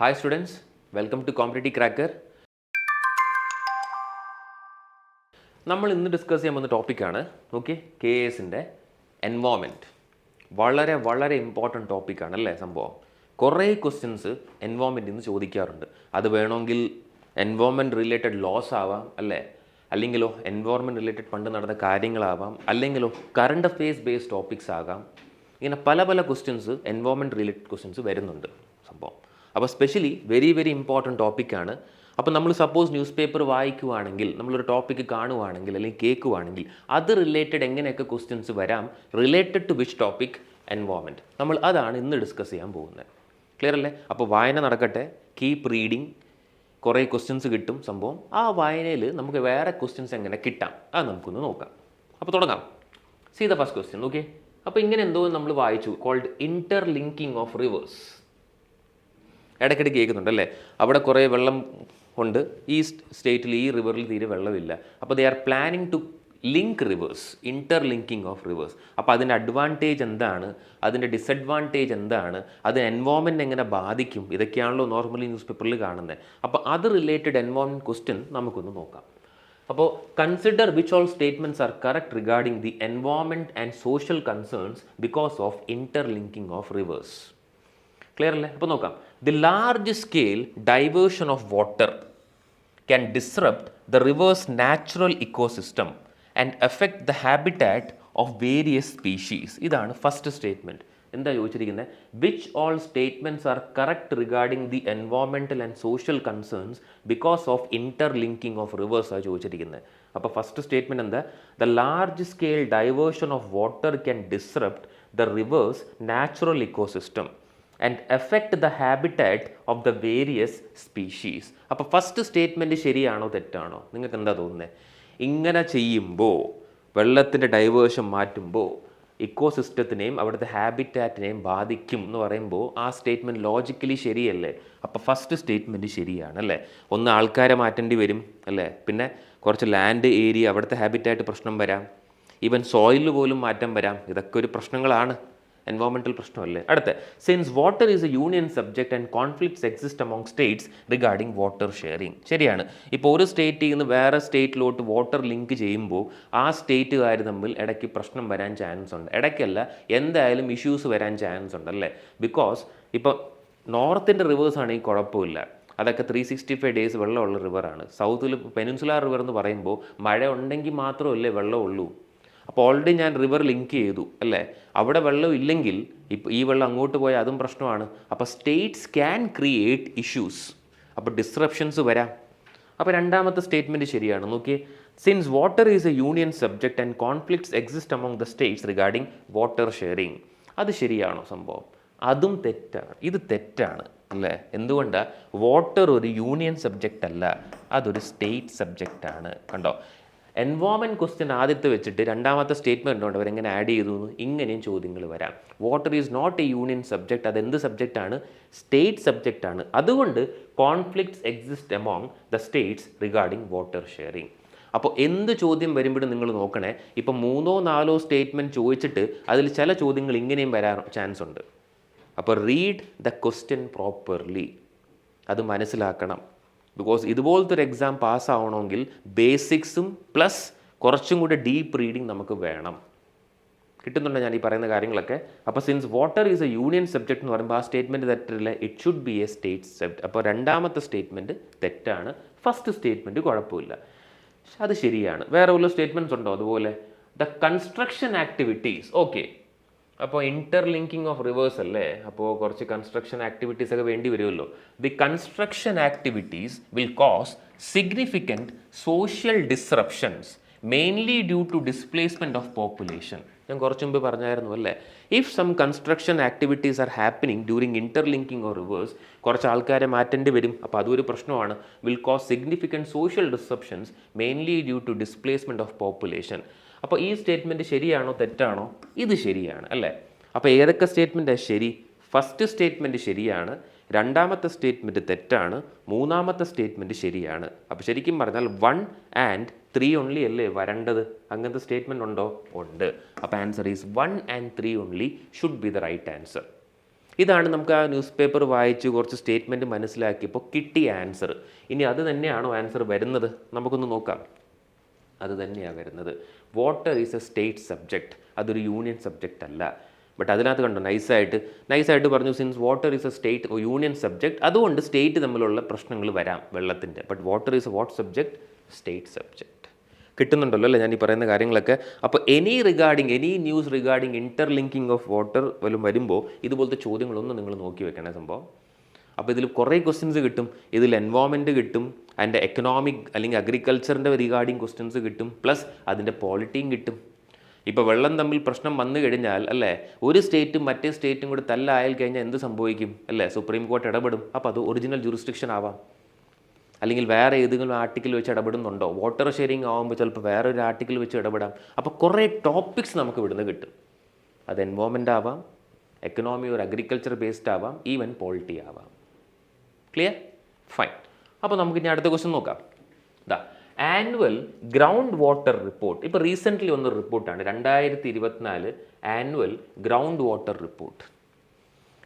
Hi students welcome to competitive cracker നമ്മൾ ഇന്ന് discuss ചെയ്യാൻ പോകുന്ന ടോപ്പിക്കാണ് ഓക്കെ കെ എസിന്റെ എൻവോമെന്റ് വളരെ വളരെ ഇമ്പോർട്ടന്റ് ടോപ്പിക്കാണ് അല്ലേ സംഭവം? കുറേ ക്വസ്റ്റ്യൻസ് എൻവോമെന്റിൽ നിന്ന് ചോദിക്കാറുണ്ട്. അത് വേണമെങ്കിൽ എൻവോമെന്റ് റിലേറ്റഡ് ലോസ് ആവാം അല്ലേ? അല്ലെങ്കിലോ എൻവോൺമെന്റ് റിലേറ്റഡ് പണ്ട് നടന്ന കാര്യങ്ങളാവാം അല്ലെങ്കിലോ കറണ്ട് അഫെയർസ് ബേസ്ഡ് ടോപ്പിക്സ് ആകാം. ഇങ്ങനെ പല പല ക്വസ്റ്റ്യൻസ് എൻവോൺമെന്റ് റിലേറ്റഡ് ക്വസ്റ്റ്യൻസ് വരുന്നുണ്ട് സംഭവം. അപ്പോൾ സ്പെഷ്യലി വെരി വെരി ഇമ്പോർട്ടന്റ് ടോപ്പിക്കാണ് അപ്പോൾ നമ്മൾ സപ്പോസ് ന്യൂസ് പേപ്പർ വായിക്കുവാണെങ്കിൽ നമ്മളൊരു ടോപ്പിക്ക് കാണുവാണെങ്കിൽ അല്ലെങ്കിൽ കേൾക്കുവാണെങ്കിൽ അത് റിലേറ്റഡ് എങ്ങനെയൊക്കെ ക്വസ്റ്റ്യൻസ് വരാം related to which topic environment നമ്മൾ അതാണ് ഇന്ന് ഡിസ്കസ് ചെയ്യാൻ പോകുന്നത്. ക്ലിയർ അല്ലേ? അപ്പോൾ വായന നടക്കട്ടെ. കീപ്പ് റീഡിങ് കുറേ ക്വസ്റ്റ്യൻസ് കിട്ടും സംഭവം. ആ വായനയിൽ നമുക്ക് വേറെ ക്വസ്റ്റ്യൻസ് എങ്ങനെ കിട്ടാം അത് നമുക്കൊന്ന് നോക്കാം. അപ്പോൾ തുടങ്ങാം. See the first question okay അപ്പോൾ ഇങ്ങനെ എന്തോ നമ്മൾ വായിച്ചു. Called interlinking of rivers ഇടയ്ക്കിടയ്ക്ക് കേൾക്കുന്നുണ്ട് അല്ലേ അവിടെ കുറേ വെള്ളം ഉണ്ട്. ഈ സ്റ്റേറ്റിൽ ഈ റിവറിൽ തീരെ വെള്ളമില്ല. അപ്പോൾ they are planning to link rivers interlinking of rivers അപ്പോൾ അതിന്റെ അഡ്വാന്റേജ് എന്താണ്? അതിന്റെ ഡിസഡ്വാന്റേജ് എന്താണ്? അത് എൻവോൺമെന്റ് എങ്ങനെ ബാധിക്കും? ഇതൊക്കെയാണല്ലോ നോർമലി ന്യൂസ് പേപ്പറിൽ കാണുന്നത്. അപ്പോൾ അത് റിലേറ്റഡ് എൻവോൺമെന്റ് ക്വസ്റ്റ്യൻ നമുക്കൊന്ന് നോക്കാം. അപ്പോൾ consider which all statements are correct regarding the environment and social concerns because of interlinking of rivers clear അല്ലേ? അപ്പോൾ നോക്കാം. The large scale diversion of water can disrupt the rivers natural ecosystem and effect the habitat of various species ഇതാണ് first statement എന്താ ചോദിച്ചിരിക്കുന്നത് which all statements are correct regarding the എൻവോൺമെന്റൽ and social concerns because of interlinking of റിവേഴ്സാണ് ചോദിച്ചിരിക്കുന്നത് അപ്പോൾ first statement എന്താ? The large scale diversion of water can disrupt the rivers natural ecosystem and effect the habitat of the various species അപ്പോൾ first statement ശരിയാണോ തെറ്റാണോ? നിങ്ങൾക്ക് എന്താ തോന്നുന്നത് ഇങ്ങനെ ചെയ്യുമ്പോൾ വെള്ളത്തിന്റെ ഡൈവേർഷൻ മാറ്റുമ്പോൾ ഇക്കോസിസ്റ്റത്തിനെയും അവിടുത്തെ ഹാബിറ്റാറ്റിനെയും ബാധിക്കും എന്ന് പറയുമ്പോൾ ആ സ്റ്റേറ്റ്മെന്റ് ലോജിക്കലി ശരിയല്ലേ? അപ്പോൾ ഫസ്റ്റ് സ്റ്റേറ്റ്മെന്റ് ശരിയാണ് അല്ലേ? ഒന്ന് ആൾക്കാരെ മാറ്റേണ്ടി വരും അല്ലേ? പിന്നെ കുറച്ച് ലാൻഡ് ഏരിയ അവിടുത്തെ ഹാബിറ്റായിട്ട് പ്രശ്നം വരാം. ഈവൻ സോയിലിൽ പോലും മാറ്റം വരാം. ഇതൊക്കെ ഒരു പ്രശ്നങ്ങളാണ്. എൻവയോൺമെന്റൽ പ്രശ്നമല്ലേ? അടുത്ത since water is a union subject and conflicts exist among states regarding water sharing ശരിയാണ്. ഇപ്പോൾ ഒരു സ്റ്റേറ്റിൽ നിന്ന് വേറെ സ്റ്റേറ്റിലോട്ട് വാട്ടർ ലിങ്ക് ചെയ്യുമ്പോൾ ആ സ്റ്റേറ്റുകാർ തമ്മിൽ ഇടയ്ക്ക് പ്രശ്നം വരാൻ ചാൻസ് ഉണ്ട്. ഇടയ്ക്കല്ല എന്തായാലും ഇഷ്യൂസ് വരാൻ ചാൻസ് ഉണ്ട് അല്ലേ? ബിക്കോസ് ഇപ്പോൾ നോർത്തിന്റെ റിവേഴ്സ് ആണെങ്കിൽ കുഴപ്പമില്ല. അതൊക്കെ ത്രീ സിക്സ്റ്റി ഫൈവ് ഡേയ്സ് വെള്ളമുള്ള റിവറാണ് സൗത്തിൽ പെനിൻസുലാർ റിവർ എന്ന് പറയുമ്പോൾ മഴ ഉണ്ടെങ്കിൽ മാത്രമല്ലേ വെള്ളമുള്ളൂ. അപ്പോൾ ഓൾറെഡി ഞാൻ റിവർ ലിങ്ക് ചെയ്തു അല്ലേ? അവിടെ വെള്ളം ഇല്ലെങ്കിൽ ഇപ്പോൾ ഈ വെള്ളം അങ്ങോട്ട് പോയാൽ അതും പ്രശ്നമാണ്. അപ്പോൾ സ്റ്റേറ്റ്സ് ക്യാൻ ക്രിയേറ്റ് ഇഷ്യൂസ് അപ്പോൾ ഡിസ്റപ്ഷൻസ് വരാം. അപ്പോൾ രണ്ടാമത്തെ സ്റ്റേറ്റ്മെന്റ് ശരിയാണ്. നോക്കിയേ since water is a union subject and conflicts exist among the states regarding water sharing അത് ശരിയാണോ സംഭവം? അതും തെറ്റാണ്. ഇത് തെറ്റാണ് അല്ലേ? എന്തുകൊണ്ട്? വാട്ടർ ഒരു യൂണിയൻ സബ്ജക്റ്റ് അല്ല അതൊരു സ്റ്റേറ്റ് സബ്ജക്റ്റ് ആണ്. കണ്ടോ? എൻവോൺമെന്റ് ക്വസ്റ്റ്യൻ ആദ്യത്തെ വെച്ചിട്ട് രണ്ടാമത്തെ സ്റ്റേറ്റ്മെന്റ് ഉണ്ട്. അവരെങ്ങനെ ആഡ് ചെയ്തു എന്ന് ഇങ്ങനെയും ചോദ്യങ്ങൾ വരാം. Water is not a union subject അത് എന്ത് സബ്ജക്റ്റ് ആണ്? സ്റ്റേറ്റ് സബ്ജക്റ്റ് ആണ്. അതുകൊണ്ട് conflicts exist among the states regarding water sharing അപ്പോൾ എന്ത് ചോദ്യം വരുമ്പോഴും നിങ്ങൾ നോക്കണേ. ഇപ്പം മൂന്നോ നാലോ സ്റ്റേറ്റ്മെന്റ് ചോദിച്ചിട്ട് അതിൽ ചില ചോദ്യങ്ങൾ ഇങ്ങനെയും വരാൻ ചാൻസ് ഉണ്ട്. അപ്പോൾ റീഡ് ദ ക്വസ്റ്റ്യൻ പ്രോപ്പർലി അത് മനസ്സിലാക്കണം. ബിക്കോസ് ഇതുപോലത്തെ ഒരു എക്സാം പാസ്സാവണമെങ്കിൽ ബേസിക്സും പ്ലസ് കുറച്ചും കൂടി ഡീപ്പ് റീഡിങ് നമുക്ക് വേണം. കിട്ടുന്നുണ്ട് ഞാൻ ഈ പറയുന്ന കാര്യങ്ങളൊക്കെ? അപ്പോൾ since water is a union subject എന്ന് പറയുമ്പോൾ ആ സ്റ്റേറ്റ്മെന്റ് തെറ്റില്ല? It should be a state subject അപ്പോൾ രണ്ടാമത്തെ സ്റ്റേറ്റ്മെന്റ് തെറ്റാണ്. ഫസ്റ്റ് സ്റ്റേറ്റ്മെന്റ് കുഴപ്പമില്ല. അത് ശരിയാണ്. വേറെ വല്ല സ്റ്റേറ്റ്മെന്റ്സ് ഉണ്ടോ അതുപോലെ? ദ കൺസ്ട്രക്ഷൻ ആക്ടിവിറ്റീസ് ഓക്കെ അപ്പോൾ ഇന്റർ ലിങ്കിങ് ഓഫ് റിവേഴ്സ് അല്ലേ? അപ്പോൾ കുറച്ച് കൺസ്ട്രക്ഷൻ ആക്ടിവിറ്റീസ് ഒക്കെ വേണ്ടി വരുമല്ലോ. The construction activities will cause significant social disruptions mainly due to displacement of population ഞാൻ കുറച്ച് മുമ്പ് പറഞ്ഞായിരുന്നു അല്ലേ? If some construction activities are happening during interlinking or rivers കുറച്ച് ആൾക്കാരെ മാറ്റേണ്ടി വരും. അപ്പോൾ അതൊരു പ്രശ്നമാണ്. Will cause significant social disruptions mainly due to displacement of population അപ്പോൾ ഈ സ്റ്റേറ്റ്മെന്റ് ശരിയാണോ തെറ്റാണോ? ഇത് ശരിയാണ് അല്ലേ? അപ്പോൾ ഏതൊക്കെ സ്റ്റേറ്റ്മെന്റാണ് ശരി? ഫസ്റ്റ് സ്റ്റേറ്റ്മെന്റ് ശരിയാണ് രണ്ടാമത്തെ സ്റ്റേറ്റ്മെന്റ് തെറ്റാണ് മൂന്നാമത്തെ സ്റ്റേറ്റ്മെന്റ് ശരിയാണ്. അപ്പോൾ ശരിക്കും പറഞ്ഞാൽ വൺ ആൻഡ് ത്രീ ഓൺലി അല്ലേ വരേണ്ടത്? അങ്ങനത്തെ സ്റ്റേറ്റ്മെന്റ് ഉണ്ടോ? ഉണ്ട്. അപ്പോൾ answer is one and three only should be the right answer ഇതാണ് നമുക്ക് ആ ന്യൂസ് പേപ്പർ വായിച്ച് കുറച്ച് സ്റ്റേറ്റ്മെന്റ് മനസ്സിലാക്കിയപ്പോൾ കിട്ടിയ ആൻസർ ഇനി അത് തന്നെയാണോ ആൻസർ വരുന്നത്? നമുക്കൊന്ന് നോക്കാം. അത് തന്നെയാണ് വരുന്നത്. Water is a state subject അതൊരു യൂണിയൻ സബ്ജക്റ്റ് അല്ല. ബട്ട് അതിനകത്ത് കണ്ടോ നൈസായിട്ട് നൈസായിട്ട് പറഞ്ഞു since water is a state union subject അതുകൊണ്ട് സ്റ്റേറ്റ് തമ്മിലുള്ള പ്രശ്നങ്ങൾ വരാം വെള്ളത്തിന്റെ but water is a what subject state subject കിട്ടുന്നുണ്ടല്ലോ അല്ലേ? ഞാൻ ഈ പറയുന്ന കാര്യങ്ങളൊക്കെ. അപ്പോൾ any regarding any news regarding interlinking of water വല്ലതും വരുമ്പോൾ ഇതുപോലത്തെ ചോദ്യങ്ങളൊന്നും നിങ്ങൾ നോക്കി വെക്കണേ സംഭവം. അപ്പോൾ ഇതിൽ കുറേ ക്വസ്റ്റ്യൻസ് കിട്ടും. ഇതിൽ എൻവോൺമെന്റ് കിട്ടും. അതിന്റെ എക്കണോമിക് അല്ലെങ്കിൽ അഗ്രികൾച്ചറിന്റെ റിഗാർഡിങ് ക്വസ്റ്റ്യൻസ് കിട്ടും. പ്ലസ് അതിന്റെ പോളിറ്റിയും കിട്ടും. ഇപ്പോൾ വെള്ളം തമ്മിൽ പ്രശ്നം വന്നു കഴിഞ്ഞാൽ അല്ലേ ഒരു സ്റ്റേറ്റും മറ്റേ സ്റ്റേറ്റും കൂടി തല്ലായാൽ കഴിഞ്ഞാൽ എന്ത് സംഭവിക്കും? അല്ലേ സുപ്രീം കോർട്ട് ഇടപെടും. അപ്പോൾ അത് ഒറിജിനൽ ജുറിസ്ഡിക്ഷൻ ആവാം. അല്ലെങ്കിൽ വേറെ ഏതെങ്കിലും ആർട്ടിക്കിൾ വെച്ച് ഇടപെടുന്നുണ്ടോ? വാട്ടർ ഷെയറിങ് ആകുമ്പോൾ ചിലപ്പോൾ വേറെ ഒരു ആർട്ടിക്കിൾ വെച്ച് ഇടപെടാം. അപ്പോൾ കുറേ ടോപ്പിക്സ് നമുക്ക് ഇവിടുന്ന് കിട്ടും. അത് എൻവോമെന്റ് ആവാം എക്കണോമി ഒരു അഗ്രികൾച്ചർ ബേസ്ഡ് ആവാം ഈവൻ പോളിറ്റി ആവാം. ക്ലിയർ ഫൈൻ അപ്പോൾ നമുക്ക് ഇനി അടുത്ത ക്വസ്റ്റ്യൻ നോക്കാം. ഇതാ ആനുവൽ ഗ്രൗണ്ട് വാട്ടർ റിപ്പോർട്ട് ഇപ്പോൾ റീസെന്റ്ലി വന്ന റിപ്പോർട്ടാണ് രണ്ടായിരത്തി ഇരുപത്തിനാല് ആനുവൽ ഗ്രൗണ്ട് വാട്ടർ റിപ്പോർട്ട്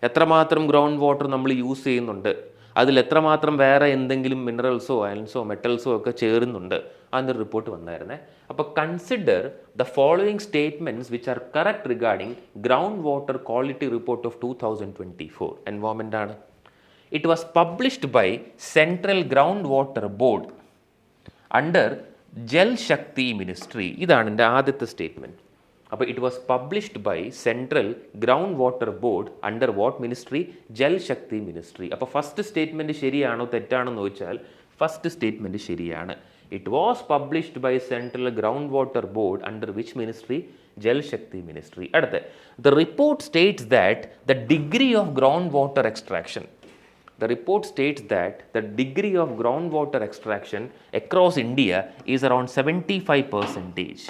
എത്രമാത്രം ഗ്രൗണ്ട് വാട്ടർ നമ്മൾ യൂസ് ചെയ്യുന്നുണ്ട്? അതിൽ എത്രമാത്രം വേറെ എന്തെങ്കിലും മിനറൽസോ അയൺസോ മെറ്റൽസോ ഒക്കെ ചേരുന്നുണ്ട്? അതിന്റെ റിപ്പോർട്ട് വന്നായിരുന്നേ. അപ്പോൾ consider the following statements which are correct regarding ground water quality report of two thousand twenty four environment ആണ്. Was published by central ground water board under Jal Shakti ministry ഇതാണ് എന്റെ ആദ്യത്തെ സ്റ്റേറ്റ്മെന്റ് അപ്പോൾ it was published by central ground water board under what ministry Jal Shakti ministry അപ്പോൾ first statement ശരിയാണോ തെറ്റാണോ എന്ന് ചോദിച്ചാൽ ഫസ്റ്റ് സ്റ്റേറ്റ്മെന്റ് ശരിയാണ്. It was published by central ground water board under which ministry Jal Shakti ministry അടുത്ത the report states that the degree of ground water extraction The report states that the degree of groundwater extraction across India is around 75 percentage.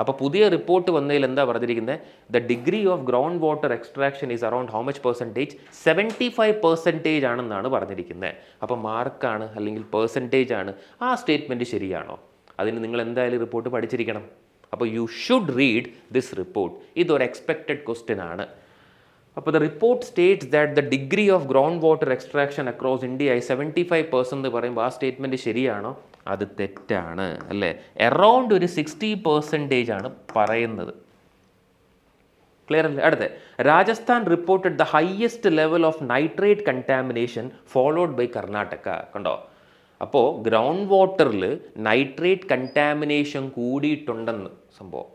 അപ്പോൾ പുതിയ report വന്നതിൽ എന്താ പറഞ്ഞിരിക്കുന്നത് the degree of ground water extraction is around how much percentage seventy five percentage ആണെന്നാണ് പറഞ്ഞിരിക്കുന്നത് അപ്പോൾ മാർക്കാണ് അല്ലെങ്കിൽ പെർസെന്റേജ് ആണ്. ആ സ്റ്റേറ്റ്മെന്റ് ശരിയാണോ? അതിന് നിങ്ങൾ എന്തായാലും റിപ്പോർട്ട് പഠിച്ചിരിക്കണം. അപ്പോൾ you should read this report ഇതൊരു എക്സ്പെക്റ്റഡ് ക്വസ്റ്റ്യൻ ആണ്. അപ്പോൾ the report states that the degree of ground water extraction across India seventy five percent എന്ന് പറയുമ്പോൾ ആ സ്റ്റേറ്റ്മെന്റ് ശരിയാണോ? അത് തെറ്റാണ് അല്ലേ? എറൗണ്ട് ഒരു സിക്സ്റ്റി പെർസെന്റേജ് ആണ് പറയുന്നത്. ക്ലിയർ അല്ലേ? അടുത്ത Rajasthan reported the highest level of nitrate contamination followed by Karnataka. കണ്ടോ? അപ്പോൾ ഗ്രൗണ്ട് വാട്ടറിൽ നൈട്രേറ്റ് കണ്ടാമിനേഷൻ കൂടിയിട്ടുണ്ടെന്ന് സംഭവം.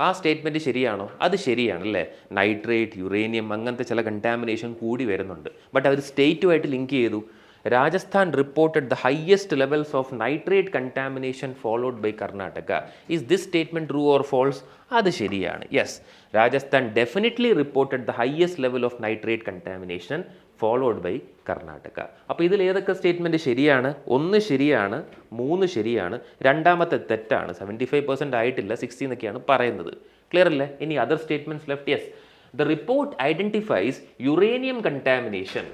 ആ സ്റ്റേറ്റ്മെന്റ് ശരിയാണോ? അത് ശരിയാണ് അല്ലേ നൈട്രേറ്റ് യുറേനിയം അങ്ങനത്തെ ചില കണ്ടാമിനേഷൻ കൂടി വരുന്നുണ്ട്. ബട്ട് അവർ സ്റ്റേറ്റുമായിട്ട് ലിങ്ക് ചെയ്തു. Rajasthan reported the highest levels of nitrate contamination followed by Karnataka. Is this statement true or false അത് ശരിയാണ്. Yes Rajasthan definitely reported the highest level of nitrate contamination followed by Karnataka. അപ്പോൾ ഇതിൽ ഏതൊക്കെ statement ശരിയാണ്? ഒന്ന് ശരിയാണ് മൂന്ന് ശരിയാണ് രണ്ടാമത്തെ തെറ്റാണ്. സെവന്റി ഫൈവ് പെർസെന്റ് ആയിട്ടില്ല സിക്സ്റ്റി എന്നൊക്കെയാണ് പറയുന്നത്. ക്ലിയർ അല്ലേ? ഇനി other statements left yes the report identifies uranium contamination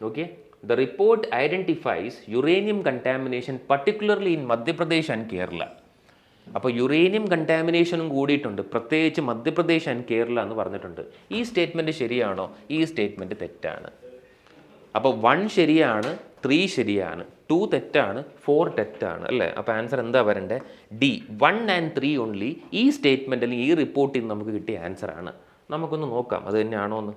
okay the report identifies uranium contamination particularly in Madhya Pradesh and Kerala അപ്പോൾ യുറേനിയം കണ്ടാമിനേഷനും കൂടിയിട്ടുണ്ട്. പ്രത്യേകിച്ച് മധ്യപ്രദേശ് ആൻഡ് കേരള എന്ന് പറഞ്ഞിട്ടുണ്ട്. ഈ സ്റ്റേറ്റ്മെന്റ് ശരിയാണോ? ഈ സ്റ്റേറ്റ്മെന്റ് തെറ്റാണ്. അപ്പോൾ വൺ ശരിയാണ് ത്രീ ശരിയാണ് ടു തെറ്റാണ് ഫോർ തെറ്റാണ് അല്ലേ? അപ്പോൾ ആൻസർ എന്താ വരണ്ടേ? D one and three only ഈ സ്റ്റേറ്റ്മെന്റ് അല്ലെങ്കിൽ ഈ റിപ്പോർട്ടിൽ നിന്ന് നമുക്ക് കിട്ടിയ ആൻസർ ആണ്. നമുക്കൊന്ന് നോക്കാം അത് തന്നെയാണോ എന്ന്.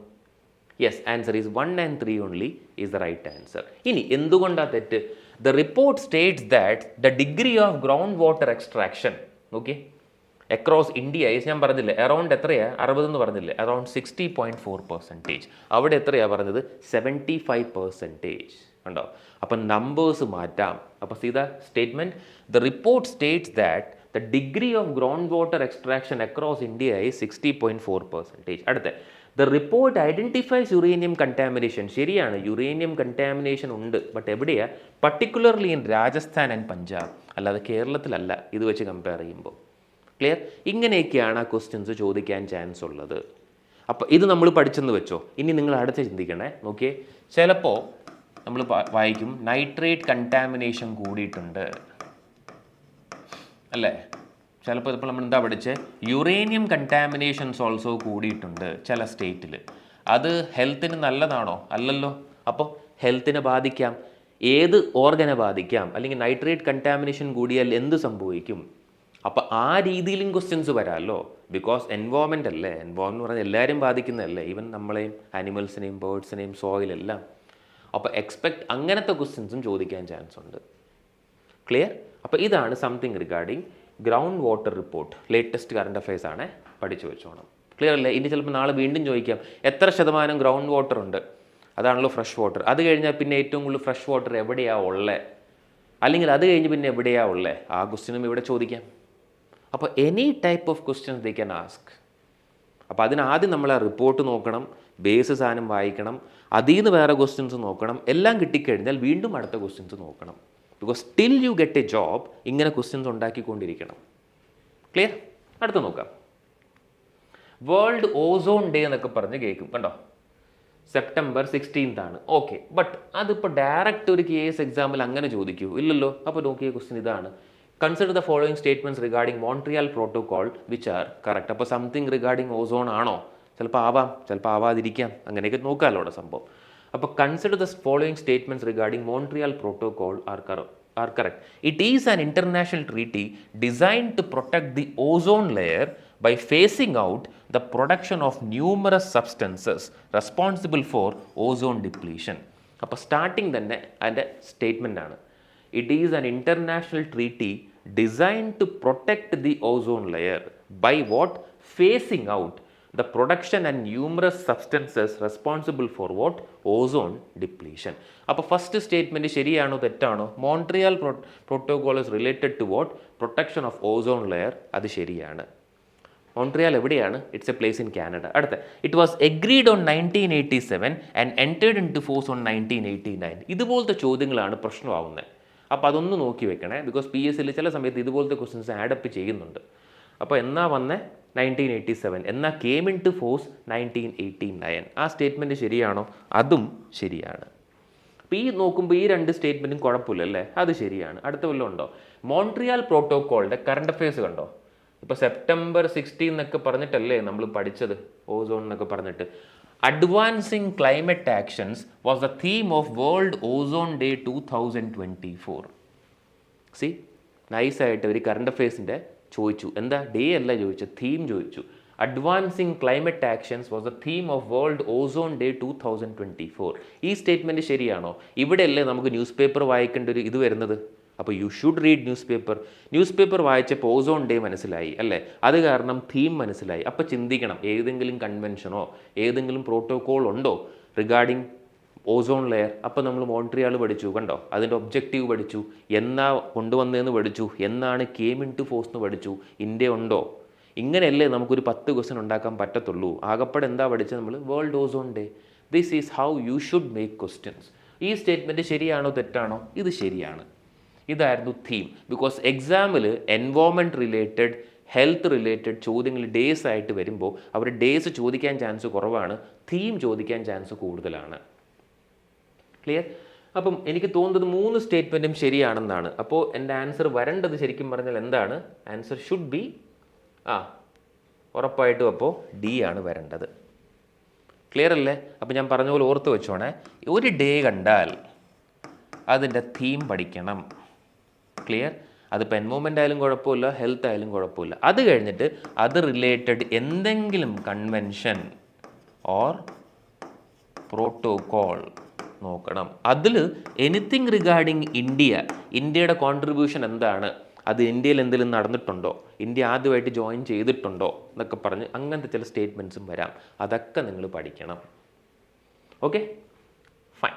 Yes answer is one and three only is the right answer ഇനി എന്തുകൊണ്ടാണ് തെറ്റ്? ദ report states that the degree of groundwater extraction, okay, across India is ഞാൻ പറഞ്ഞില്ലേ അറൗണ്ട് എത്രയാ? അറുപത് എന്ന് പറഞ്ഞില്ലേ? Around sixty point four percentage അവിടെ എത്രയാ പറഞ്ഞത്? സെവന്റി ഫൈവ് പെർസെന്റേജ് ഉണ്ടോ അപ്പം നമ്പേഴ്സ് മാറ്റാം. അപ്പോൾ see the statement the report states that the degree of ground water extraction across India is sixty point four percentage അടുത്ത. The report identifies uranium contamination ശരിയാണ് uranium contamination ഉണ്ട്. But എവിടെയാണ് particularly in Rajasthan and Punjab അല്ലാതെ കേരളത്തിലല്ല. ഇത് വെച്ച് compare ചെയ്യുമ്പോൾ. Clear ഇങ്ങനെയൊക്കെയാണ് ആ ക്വസ്റ്റ്യൻസ് ചോദിക്കാൻ ചാൻസ് ഉള്ളത്. അപ്പോൾ ഇത് നമ്മൾ പഠിച്ചെന്ന് വെച്ചോ? ഇനി നിങ്ങൾ അടുത്ത് ചിന്തിക്കണേ. നോക്കിയേ. ചിലപ്പോൾ നമ്മൾ വായിക്കും നൈട്രേറ്റ് കണ്ടാമിനേഷൻ കൂടിയിട്ടുണ്ട്. അല്ലേ? ചിലപ്പോൾ ഇപ്പോൾ നമ്മൾ എന്താ പഠിച്ചത് യുറേനിയം കണ്ടാമിനേഷൻസ് ഓൾസോ കൂടിയിട്ടുണ്ട് ചില സ്റ്റേറ്റിൽ അത് ഹെൽത്തിന് നല്ലതാണോ? അല്ലല്ലോ. അപ്പോൾ ഹെൽത്തിനെ ബാധിക്കാം. ഏത് ഓർഗനെ ബാധിക്കാം? അല്ലെങ്കിൽ നൈട്രേറ്റ് കണ്ടാമിനേഷൻ കൂടിയാൽ എന്ത് സംഭവിക്കും? അപ്പോൾ ആ രീതിയിലും ക്വസ്റ്റ്യൻസ് വരാമല്ലോ ബിക്കോസ് എൻവോൺമെന്റ് അല്ലേ? എൻവോൺമെന്റ് എന്ന് പറഞ്ഞാൽ എല്ലാവരും ബാധിക്കുന്നതല്ലേ? ഈവൻ നമ്മളെയും അനിമൽസിനെയും ബേഡ്സിനെയും സോയിലെല്ലാം അപ്പോൾ എക്സ്പെക്ട് അങ്ങനത്തെ ക്വസ്റ്റ്യൻസും ചോദിക്കാൻ ചാൻസ് ഉണ്ട്. ക്ലിയർ അപ്പോൾ ഇതാണ് something regarding ground water report latest current affairs ആണ് പഠിച്ചു വെച്ചോണം. ക്ലിയർ അല്ലേ? ഇനി ചിലപ്പോൾ നാളെ വീണ്ടും ചോദിക്കാം എത്ര ശതമാനം ഗ്രൗണ്ട് വാട്ടർ ഉണ്ട്? അതാണല്ലോ ഫ്രഷ് വാട്ടർ അത് കഴിഞ്ഞാൽ പിന്നെ ഏറ്റവും കൂടുതൽ ഫ്രഷ് വാട്ടർ എവിടെയാണ് ഉള്ളത് അല്ലെങ്കിൽ അത് കഴിഞ്ഞ് പിന്നെ എവിടെയാണ് ഉള്ളത് ആ ക്വസ്റ്റ്യനും ഇവിടെ ചോദിക്കാം. അപ്പോൾ any type of questions they can ask അപ്പോൾ അതിനാദ്യം നമ്മൾ ആ റിപ്പോർട്ട് നോക്കണം ബേസ് സാധനം വായിക്കണം അതിൽ നിന്ന് വേറെ ക്വസ്റ്റ്യൻസ് നോക്കണം എല്ലാം കിട്ടിക്കഴിഞ്ഞാൽ വീണ്ടും അടുത്ത ക്വസ്റ്റ്യൻസ് നോക്കണം. Because till you get a job ഇങ്ങനെ ക്വസ്റ്റ്യൻസ് ഉണ്ടാക്കിക്കൊണ്ടിരിക്കണം. ക്ലിയർ അടുത്ത് നോക്കാം. വേൾഡ് ഓസോൺ ഡേ എന്നൊക്കെ പറഞ്ഞ് കേൾക്കും. കണ്ടോ? സെപ്റ്റംബർ സിക്സ്റ്റീൻത് ആണ്. ഓക്കെ ബട്ട് അതിപ്പോൾ ഡയറക്റ്റ് ഒരു കെ എസ് എക്സാമിൽ അങ്ങനെ ചോദിക്കൂ. ഇല്ലല്ലോ? അപ്പോൾ നോക്കിയ ക്വസ്റ്റ്യൻ ഇതാണ്. Consider the following statements regarding Montreal protocol which are correct അപ്പോൾ സംതിങ് റിഗാർഡിംഗ് ഓസോൺ ആണോ? ചിലപ്പോൾ ആവാം. ചിലപ്പോൾ ആവാതിരിക്കാം. അങ്ങനെയൊക്കെ നോക്കാമല്ലോ അവിടെ സംഭവം. അപ്പോൾ consider the following statements regarding Montreal protocol are കറ are correct it is an international treaty design to protect the ozone layer by phasing out the production of numerous substances responsible for ozone depletion അപ്പോൾ starting തന്നെ അതിന്റെ statement ആണ്. It is an international treaty design to protect the ozone layer by what phasing out the production and numerous substances responsible for what? Ozone depletion അപ്പോൾ first statement ശരിയാണോ തെറ്റാണോ? Montreal protocol is related to what protection of ozone layer അത് ശരിയാണ്. Montreal എവിടെയാണ്? It's a place in Canada അടുത്ത. It was agreed on nineteen eighty seven and entered into force on nineteen eighty nine ഇതുപോലത്തെ ചോദ്യങ്ങളാണ് പ്രശ്നമാവുന്നത്. അപ്പോൾ അതൊന്ന് നോക്കി വെക്കണേ ബിക്കോസ് പി എസ് സിയിൽ ചില സമയത്ത് ഇതുപോലത്തെ ക്വസ്റ്റ്യൻസ് ആഡപ്പ് ചെയ്യുന്നുണ്ട്. അപ്പോൾ എന്നാ വന്നേ? നയന്റീൻ എയ്റ്റി സെവൻ എന്നാൽ came to force nineteen eighty nine ആ സ്റ്റേറ്റ്മെന്റ് ശരിയാണോ? അതും ശരിയാണ്. അപ്പോൾ ഈ നോക്കുമ്പോൾ ഈ രണ്ട് സ്റ്റേറ്റ്മെന്റും കുഴപ്പമില്ല അല്ലേ അത് ശരിയാണ്. അടുത്ത വല്ലതും ഉണ്ടോ? മോൺട്രിയാൽ പ്രോട്ടോക്കോളിന്റെ കറണ്ട് അഫയേഴ്സ് കണ്ടോ? ഇപ്പോൾ സെപ്റ്റംബർ സിക്സ്റ്റീൻ എന്നൊക്കെ പറഞ്ഞിട്ടല്ലേ നമ്മൾ പഠിച്ചത്? ഓസോൺ എന്നൊക്കെ പറഞ്ഞിട്ട്. Advancing climate actions was the theme of world ozone day two thousand twenty four see നൈസായിട്ട് ഒരു കറണ്ട് അഫയേഴ്സിന്റെ ചോദിച്ചു. എന്താ? ഡേ അല്ല ചോദിച്ചു തീം ചോദിച്ചു. Advancing climate actions was the theme of world ozone day two thousand twenty four ഈ statement ശരിയാണോ? ഇവിടെയല്ലേ നമുക്ക് ന്യൂസ് പേപ്പർ വായിക്കേണ്ട ഒരു ഇത് വരുന്നത്. അപ്പോൾ you should read newspaper newspaper വായിച്ചപ്പോൾ ഓസോൺ ഡേ മനസ്സിലായി അല്ലേ? അത് കാരണം തീം മനസ്സിലായി. അപ്പോൾ ചിന്തിക്കണം ഏതെങ്കിലും കൺവെൻഷനോ ഏതെങ്കിലും പ്രോട്ടോകോൾ ഉണ്ടോ? റിഗാർഡിംഗ് ഓസോൺ ലെയർ അപ്പോൾ നമ്മൾ മോൺട്രിയാൾ പഠിച്ചു കണ്ടോ? അതിന്റെ ഒബ്ജക്റ്റീവ് പഠിച്ചു. എന്നാ കൊണ്ടുവന്നതെന്ന് പഠിച്ചു. എന്നാണ് കേം ഇൻ ടു ഫോഴ്സ് എന്ന് പഠിച്ചു. ഇന്ത്യ ഉണ്ടോ? ഇങ്ങനെയല്ലേ നമുക്കൊരു പത്ത് ക്വസ്റ്റൻ ഉണ്ടാക്കാൻ പറ്റത്തുള്ളൂ. ആകപ്പാടെ എന്താ പഠിച്ചത് നമ്മൾ world ozone day this is how you should make questions ഈ സ്റ്റേറ്റ്മെന്റ് ശരിയാണോ തെറ്റാണോ? ഇത് ശരിയാണ്. ഇതായിരുന്നു തീം ബിക്കോസ് എക്സാമിൽ എൻവോൺമെന്റ് റിലേറ്റഡ് ഹെൽത്ത് റിലേറ്റഡ് ചോദ്യങ്ങൾ ഡേയ്സ് ആയിട്ട് വരുമ്പോൾ അവർ ഡേയ്സ് ചോദിക്കാൻ ചാൻസ് കുറവാണ്. തീം ചോദിക്കാൻ ചാൻസ് കൂടുതലാണ്. ക്ലിയർ അപ്പം എനിക്ക് തോന്നുന്നത് മൂന്ന് സ്റ്റേറ്റ്മെന്റും ശരിയാണെന്നാണ്. അപ്പോൾ എന്റെ ആൻസർ വരേണ്ടത് ശരിക്കും പറഞ്ഞാൽ എന്താണ്? ആൻസർ ഷുഡ് ബി ആ ഉറപ്പായിട്ടും അപ്പോൾ ഡി ആണ് വരേണ്ടത്. ക്ലിയർ അല്ലേ? അപ്പോൾ ഞാൻ പറഞ്ഞ പോലെ ഓർത്ത് വെച്ചോണേ. ഒരു ഡേ കണ്ടാൽ അതിന്റെ തീം പഠിക്കണം. ക്ലിയർ അതിപ്പോൾ എൻവോൺമെന്റ് ആയാലും കുഴപ്പമില്ല ഹെൽത്ത് ആയാലും കുഴപ്പമില്ല. അത് കഴിഞ്ഞിട്ട് അത് റിലേറ്റഡ് എന്തെങ്കിലും കൺവെൻഷൻ ഓർ പ്രോട്ടോകോൾ നോക്കണം. അതിൽ എനിത്തിങ് റിഗാർഡിങ് ഇന്ത്യ ഇന്ത്യയുടെ കോൺട്രിബ്യൂഷൻ എന്താണ്? അത് ഇന്ത്യയിൽ എന്തെങ്കിലും നടന്നിട്ടുണ്ടോ? ഇന്ത്യ ആദ്യമായിട്ട് ജോയിൻ ചെയ്തിട്ടുണ്ടോ? എന്നൊക്കെ പറഞ്ഞ് അങ്ങനത്തെ ചില സ്റ്റേറ്റ്മെന്റ്സും വരാം. അതൊക്കെ നിങ്ങൾ പഠിക്കണം. ഓക്കെ ഫൈൻ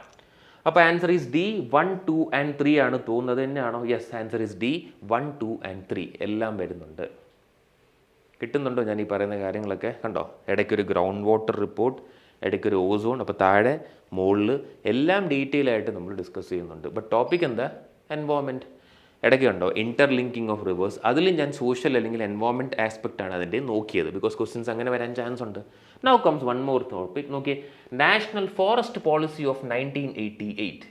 അപ്പോൾ answer is D one two and three ആണ് തോന്നുന്നത്. തന്നെയാണോ? Yes answer is D one two and three എല്ലാം വരുന്നുണ്ട്. കിട്ടുന്നുണ്ടോ? ഞാൻ ഈ പറയുന്ന കാര്യങ്ങളൊക്കെ കണ്ടോ? ഇടയ്ക്കൊരു ഗ്രൗണ്ട് വാട്ടർ റിപ്പോർട്ട് ഇടയ്ക്കൊരു ഓസോൺ അപ്പോൾ താഴെ മുകളിൽ എല്ലാം ഡീറ്റെയിൽ ആയിട്ട് നമ്മൾ ഡിസ്കസ് ചെയ്യുന്നുണ്ട്. ബട്ട് ടോപ്പിക് എന്താ? എൻവോൺമെന്റ് ഇടയ്ക്ക് ഉണ്ടോ ഇന്റർലിങ്കിങ് ഓഫ് റിവേഴ്സ് അതിലും ഞാൻ സോഷ്യൽ അല്ലെങ്കിൽ എൻവോൺമെന്റ് ആസ്പെക്റ്റ് ആണ് അതിന്റെ നോക്കിയത്. ബിക്കോസ് ക്വസ്റ്റ്യൻസ് അങ്ങനെ വരാൻ ചാൻസ് ഉണ്ട്. Now comes one more topic നോക്കിയേ. National forest policy of nineteen eighty eight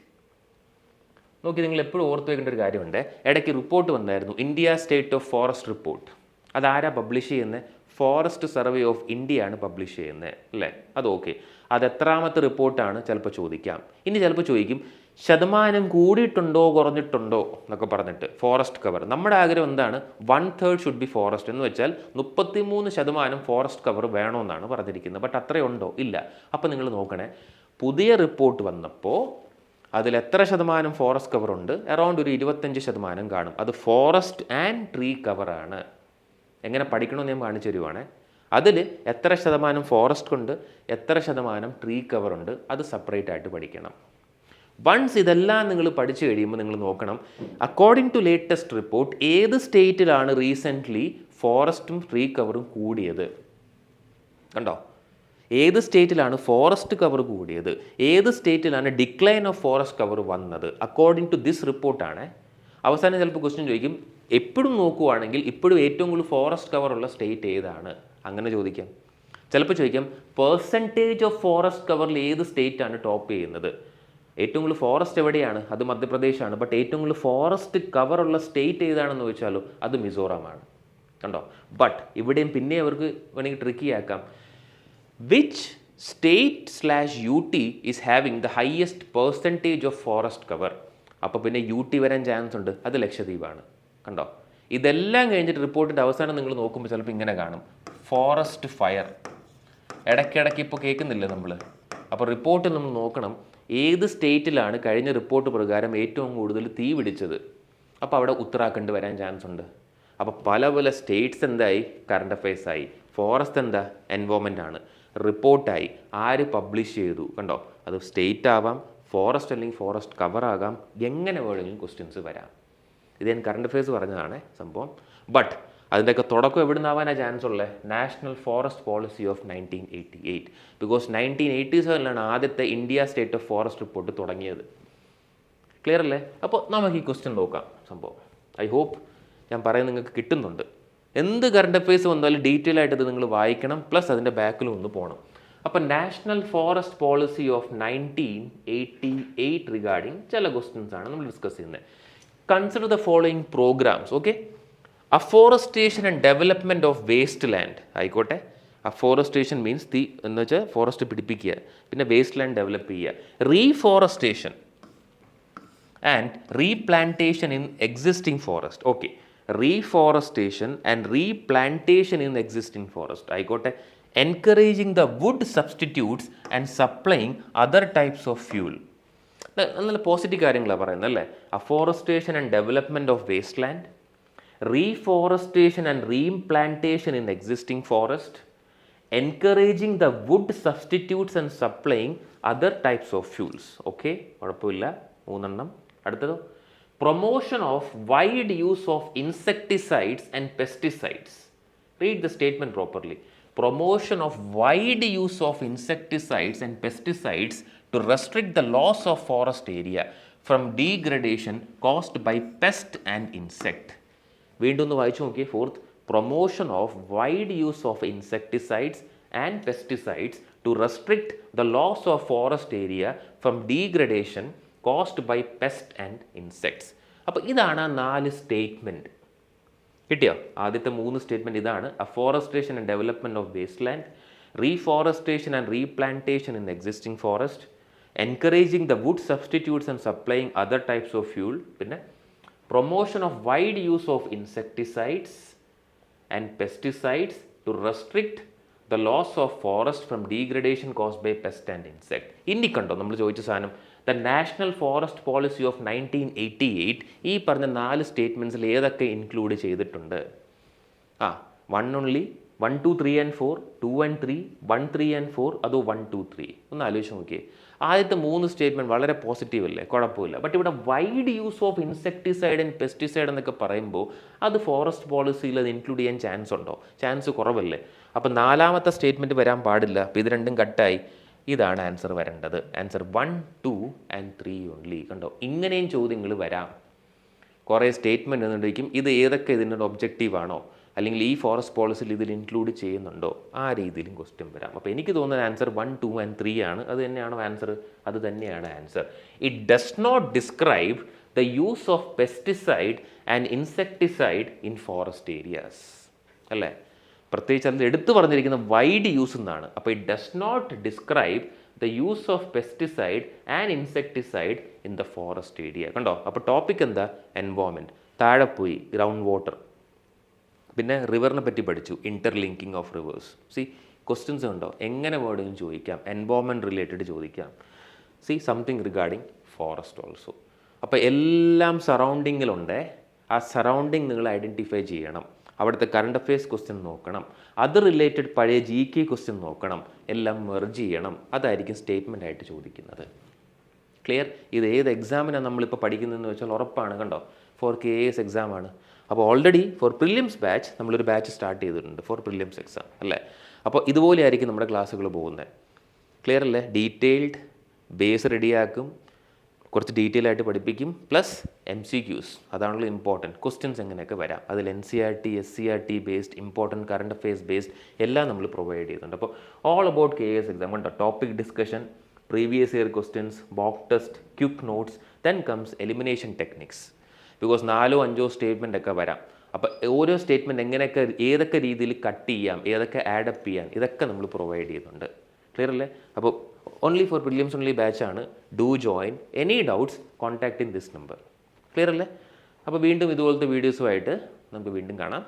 നോക്കി നിങ്ങൾ എപ്പോഴും ഓർത്ത് വെക്കേണ്ട ഒരു കാര്യമുണ്ട്. ഇടയ്ക്ക് റിപ്പോർട്ട് വന്നായിരുന്നു. India state of forest report അതാരാ പബ്ലിഷ് ചെയ്യുന്നത് ഫോറസ്റ്റ് സർവേ ഓഫ് ഇന്ത്യ ആണ് പബ്ലിഷ് ചെയ്യുന്നത് അല്ലേ? അത് ഓക്കെ അത് എത്രാമത്തെ റിപ്പോർട്ടാണ് ചിലപ്പോൾ ചോദിക്കാം. ഇനി ചിലപ്പോൾ ചോദിക്കും ശതമാനം കൂടിയിട്ടുണ്ടോ കുറഞ്ഞിട്ടുണ്ടോ എന്നൊക്കെ പറഞ്ഞിട്ട് ഫോറസ്റ്റ് കവർ നമ്മുടെ ആഗ്രഹം എന്താണ്? One third should be forest എന്ന് വെച്ചാൽ മുപ്പത്തിമൂന്ന് ശതമാനം ഫോറസ്റ്റ് കവർ വേണമെന്നാണ് പറഞ്ഞിരിക്കുന്നത്. ബട്ട് അത്രയുണ്ടോ ഇല്ല. അപ്പോൾ നിങ്ങൾ നോക്കണേ. പുതിയ റിപ്പോർട്ട് വന്നപ്പോൾ അതിൽ എത്ര ശതമാനം ഫോറസ്റ്റ് കവർ ഉണ്ട്? അറൗണ്ട് ഒരു ഇരുപത്തഞ്ച് ശതമാനം കാണും. അത് ഫോറസ്റ്റ് ആൻഡ് ട്രീ കവറാണ് എങ്ങനെ പഠിക്കണമെന്ന് ഞാൻ കാണിച്ചു തരുവാണ്. അതിൽ എത്ര ശതമാനം ഫോറസ്റ്റ് ഉണ്ട് എത്ര ശതമാനം ട്രീ കവർ ഉണ്ട് അത് സെപ്പറേറ്റ് ആയിട്ട് പഠിക്കണം. വൺസ് ഇതെല്ലാം നിങ്ങൾ പഠിച്ചു കഴിയുമ്പോൾ നിങ്ങൾ നോക്കണം അക്കോർഡിംഗ് ടു ലേറ്റസ്റ്റ് റിപ്പോർട്ട് ഏത് സ്റ്റേറ്റിലാണ് റീസെന്റ്ലി ഫോറസ്റ്റും ട്രീ കവറും കൂടിയത്? കണ്ടോ? ഏത് സ്റ്റേറ്റിലാണ് ഫോറസ്റ്റ് കവർ കൂടിയത്? ഏത് സ്റ്റേറ്റിലാണ് ഡിക്ലൈൻ ഓഫ് ഫോറസ്റ്റ് കവർ വന്നത്? അക്കോർഡിംഗ് ടു ദിസ് റിപ്പോർട്ടാണ് അവസാനം ചിലപ്പോൾ ക്വസ്റ്റ്യൻ ചോദിക്കും എപ്പോഴും നോക്കുവാണെങ്കിൽ ഇപ്പോഴും ഏറ്റവും കൂടുതൽ ഫോറസ്റ്റ് കവർ ഉള്ള സ്റ്റേറ്റ് ഏതാണ്? അങ്ങനെ ചോദിക്കാം. ചിലപ്പോൾ ചോദിക്കാം പേഴ്സന്റേജ് ഓഫ് ഫോറസ്റ്റ് കവറിൽ ഏത് സ്റ്റേറ്റ് ആണ് ടോപ്പ് ചെയ്യുന്നത്? ഏറ്റവും കൂടുതൽ ഫോറസ്റ്റ് എവിടെയാണ്? അത് മധ്യപ്രദേശാണ്. ബട്ട് ഏറ്റവും കൂടുതൽ ഫോറസ്റ്റ് കവറുള്ള സ്റ്റേറ്റ് ഏതാണെന്ന് ചോദിച്ചാലോ അത് മിസോറാമാണ്. കണ്ടോ? ബട്ട് ഇവിടെയും പിന്നെ അവർക്ക് വേണമെങ്കിൽ ട്രിക്കി ആക്കാം. Which state slash U T is having the highest percentage of forest cover അപ്പോൾ പിന്നെ യു ടി വരാൻ ചാൻസ് ഉണ്ട്. അത് ലക്ഷദ്വീപാണ്. കണ്ടോ? ഇതെല്ലാം കഴിഞ്ഞിട്ട് റിപ്പോർട്ടിന്റെ അവസാനം നിങ്ങൾ നോക്കുമ്പോൾ ചിലപ്പോൾ ഇങ്ങനെ കാണും. ഫോറസ്റ്റ് ഫയർ ഇടയ്ക്കിടയ്ക്ക് ഇപ്പോൾ കേൾക്കുന്നില്ല നമ്മൾ അപ്പോൾ റിപ്പോർട്ടിൽ നമ്മൾ നോക്കണം. ഏത് സ്റ്റേറ്റിലാണ് കഴിഞ്ഞ റിപ്പോർട്ട് പ്രകാരം ഏറ്റവും കൂടുതൽ തീ പിടിച്ചത്? അപ്പോൾ അവിടെ ഉത്തരാഖണ്ഡ് വരാൻ ചാൻസ് ഉണ്ട്. അപ്പോൾ പല പല സ്റ്റേറ്റ്സ് എന്തായി? കറണ്ട് അഫയേഴ്സ് ആയി. ഫോറസ്റ്റ് എന്താ? എൻവോൺമെന്റ് ആണ്. റിപ്പോർട്ടായി ആര് പബ്ലിഷ് ചെയ്തു? കണ്ടോ? അത് സ്റ്റേറ്റ് ആവാം. ഫോറസ്റ്റ് അല്ലെങ്കിൽ ഫോറസ്റ്റ് കവർ ആകാം. എങ്ങനെ വേണമെങ്കിലും ക്വസ്റ്റ്യൻസ് വരാം. ഇത് ഞാൻ കറണ്ട് അഫയേഴ്സ് പറഞ്ഞതാണ് സംഭവം. ബട്ട് അതിന്റെയൊക്കെ തുടക്കം എവിടെ നിന്നാവാനാണ് ചാൻസ് ഉള്ളത് national forest policy of nineteen eighty eight because nineteen eighty സെവനിലാണ് ആദ്യത്തെ India state of forest report തുടങ്ങിയത്. ക്ലിയർ അല്ലേ? അപ്പോൾ നമുക്ക് ഈ ക്വസ്റ്റ്യൻ നോക്കാം സംഭവം. ഐ ഹോപ്പ് ഞാൻ പറയുന്നത് നിങ്ങൾക്ക് കിട്ടുന്നുണ്ട്. എന്ത് കറണ്ട് അഫയേഴ്സ് വന്നാലും ഡീറ്റെയിൽ ആയിട്ട് ഇത് നിങ്ങൾ വായിക്കണം. പ്ലസ് അതിന്റെ ബാക്കിലും ഒന്ന് പോകണം അപ്പോൾ national forest policy of nineteen eighty eight regarding ചില ക്വസ്റ്റ്യൻസ് ആണ് നമ്മൾ ഡിസ്കസ് ചെയ്യുന്നത്. Consider the following programmes okay afforestation and development of waste land ആയിക്കോട്ടെ. അഫോറസ്റ്റേഷൻ മീൻസ് തീ എന്ന് വെച്ചാൽ ഫോറസ്റ്റ് പിടിപ്പിക്കുക പിന്നെ വേസ്റ്റ് ലാൻഡ് ഡെവലപ്പ് ചെയ്യുക. Reforestation and replantation in existing forest okay reforestation and replantation in existing forest ആയിക്കോട്ടെ? Encouraging the wood substitutes and supplying other types of fuel നല്ല positive കാര്യങ്ങളാണ് പറയുന്നത് അല്ലേ? Afforestation and development of waste land reforestation and replantation in existing forest encouraging the wood substitutes and supplying other types of fuels okay കുഴപ്പമില്ല. മൂന്നെണ്ണം. അടുത്തതോ promotion of wide use of insecticides and pesticides read the statement properly promotion of wide use of insecticides and pesticides to restrict the loss of forest area from degradation caused by pest and insect. വീണ്ടും ഒന്ന് വായിച്ചു നോക്കിയേ. Fourth promotion of wide use of insecticides and pesticides to restrict the loss of forest area from degradation caused by pest and insects അപ്പോൾ ഇതാണ് ആ നാല് statement കിട്ടിയോ? ആദ്യത്തെ മൂന്ന് സ്റ്റേറ്റ്മെന്റ് ഇതാണ്. Afforestation and development of waste land reforestation and replantation in existing forest encouraging the wood substitutes and supplying other types of fuel പിന്നെ promotion of wide use of insecticides and pesticides to restrict the loss of forest from degradation cause by pest and insect ഇനി കണ്ടോ നമ്മൾ ചോദിച്ച സാധനം the national forest policy of nineteen eighty eight ഈ പറഞ്ഞ നാല് സ്റ്റേറ്റ്മെന്റ്സിൽ ഏതൊക്കെ ഇൻക്ലൂഡ് ചെയ്തിട്ടുണ്ട്? ആ one only one two three and four two and three one three and four അതോ വൺ ടു ത്രീ ഒന്ന് ആലോചിച്ച് നോക്കിയേ. ആദ്യത്തെ മൂന്ന് സ്റ്റേറ്റ്മെന്റ് വളരെ പോസിറ്റീവ് അല്ലേ? കുഴപ്പമില്ല. ബട്ട് ഇവിടെ wide use of insecticide and pesticide എന്നൊക്കെ പറയുമ്പോൾ അത് ഫോറസ്റ്റ് പോളിസിയിൽ അത് ഇൻക്ലൂഡ് ചെയ്യാൻ ചാൻസ് ഉണ്ടോ? ചാൻസ് കുറവല്ലേ? അപ്പോൾ നാലാമത്തെ സ്റ്റേറ്റ്മെന്റ് വരാൻ പാടില്ല. അപ്പോൾ ഇത് രണ്ടും കട്ടായി ഇതാണ് ആൻസർ വരേണ്ടത്. Answer one two and three only കണ്ടോ? ഇങ്ങനെയും ചോദ്യങ്ങൾ വരാം. കുറേ സ്റ്റേറ്റ്മെന്റ് എന്നുണ്ടെങ്കിൽ ഇത് ഏതൊക്കെ ഇതിന്റെ ഒബ്ജക്റ്റീവ് ആണോ? അല്ലെങ്കിൽ ഈ ഫോറസ്റ്റ് പോളിസിയിൽ ഇതിൽ ഇൻക്ലൂഡ് ചെയ്യുന്നുണ്ടോ? ആ രീതിയിലും ക്വസ്റ്റ്യൻ വരാം. അപ്പോൾ എനിക്ക് തോന്നുന്ന answer one two and three ആണ്. അത് തന്നെയാണോ ആൻസർ അത് തന്നെയാണ് answer it does not describe the use of pesticide and insecticide in forest areas അല്ലേ? പ്രത്യേകിച്ച് അതിൽ എടുത്തു പറഞ്ഞിരിക്കുന്ന വൈഡ് യൂസ് എന്നാണ്. അപ്പോൾ it does not describe the use of pesticide and insecticide in the forest area കണ്ടോ? അപ്പോൾ ടോപ്പിക് എന്താ? എൻവോൺമെന്റ് താഴെ പോയി. ഗ്രൗണ്ട് വാട്ടർ പിന്നെ റിവറിനെ പറ്റി പഠിച്ചു. Interlinking of rivers see questions ഉണ്ടോ? എങ്ങനെ വേണമെങ്കിലും ചോദിക്കാം? എൻവോൺമെന്റ് റിലേറ്റഡ് ചോദിക്കാം. See something regarding forest also അപ്പോൾ എല്ലാം സറൗണ്ടിങ്ങിലുണ്ട് ആ സറൗണ്ടിങ് നിങ്ങൾ ഐഡന്റിഫൈ ചെയ്യണം. അവിടുത്തെ കറണ്ട് അഫയേഴ്സ് ക്വസ്റ്റ്യൻ നോക്കണം. അത് റിലേറ്റഡ് പഴയ ജി കെ ക്വസ്റ്റ്യൻ നോക്കണം. എല്ലാം മെർജ് ചെയ്യണം. അതായിരിക്കും സ്റ്റേറ്റ്മെന്റ് ആയിട്ട് ചോദിക്കുന്നത്. ക്ലിയർ ഇത് ഏത് എക്സാമിനാണ് നമ്മളിപ്പോൾ പഠിക്കുന്നതെന്ന് വെച്ചാൽ ഉറപ്പാണ്. കണ്ടോ? ഫോർ കെ എസ് എക്സാമാണ് അപ്പോൾ ഓൾറെഡി ഫോർ പ്രിലിംസ് ബാച്ച് നമ്മളൊരു ബാച്ച് സ്റ്റാർട്ട് ചെയ്തിട്ടുണ്ട് ഫോർ പ്രിലിംസ് എക്സാം അല്ലേ? അപ്പോൾ ഇതുപോലെയായിരിക്കും നമ്മുടെ ക്ലാസ്സുകൾ പോകുന്നത്. ക്ലിയർ അല്ലേ? ഡീറ്റെയിൽഡ് ബേസ് റെഡിയാക്കും കുറച്ച് ഡീറ്റെയിൽ ആയിട്ട് പഠിപ്പിക്കും പ്ലസ് എം സി ക്യൂസ് അതാണല്ലോ ഇമ്പോർട്ടന്റ് ക്വസ്റ്റ്യൻസ് എങ്ങനെയൊക്കെ വരാം? അതിൽ N C R T S C R T based important current affairs based എല്ലാം നമ്മൾ പ്രൊവൈഡ് ചെയ്യുന്നുണ്ട് അപ്പോൾ all about K S exam കണ്ടോ? Topic discussion previous year questions mock test quick notes then comes elimination techniques because നാലോ അഞ്ചോ statement ഒക്കെ വരാം. അപ്പോൾ ഓരോ സ്റ്റേറ്റ്മെന്റ് എങ്ങനെയൊക്കെ ഏതൊക്കെ രീതിയിൽ കട്ട് ചെയ്യാം ഏതൊക്കെ ആഡപ്പ് ചെയ്യാം ഇതൊക്കെ നമ്മൾ പ്രൊവൈഡ് ചെയ്യുന്നുണ്ട്. ക്ലിയർ അല്ലേ? അപ്പോൾ only for prelims only batch ആണ്. Do join any doubts contact in this number clear അല്ലേ? അപ്പോൾ വീണ്ടും ഇതുപോലത്തെ വീഡിയോസുമായിട്ട് നമുക്ക് വീണ്ടും കാണാം.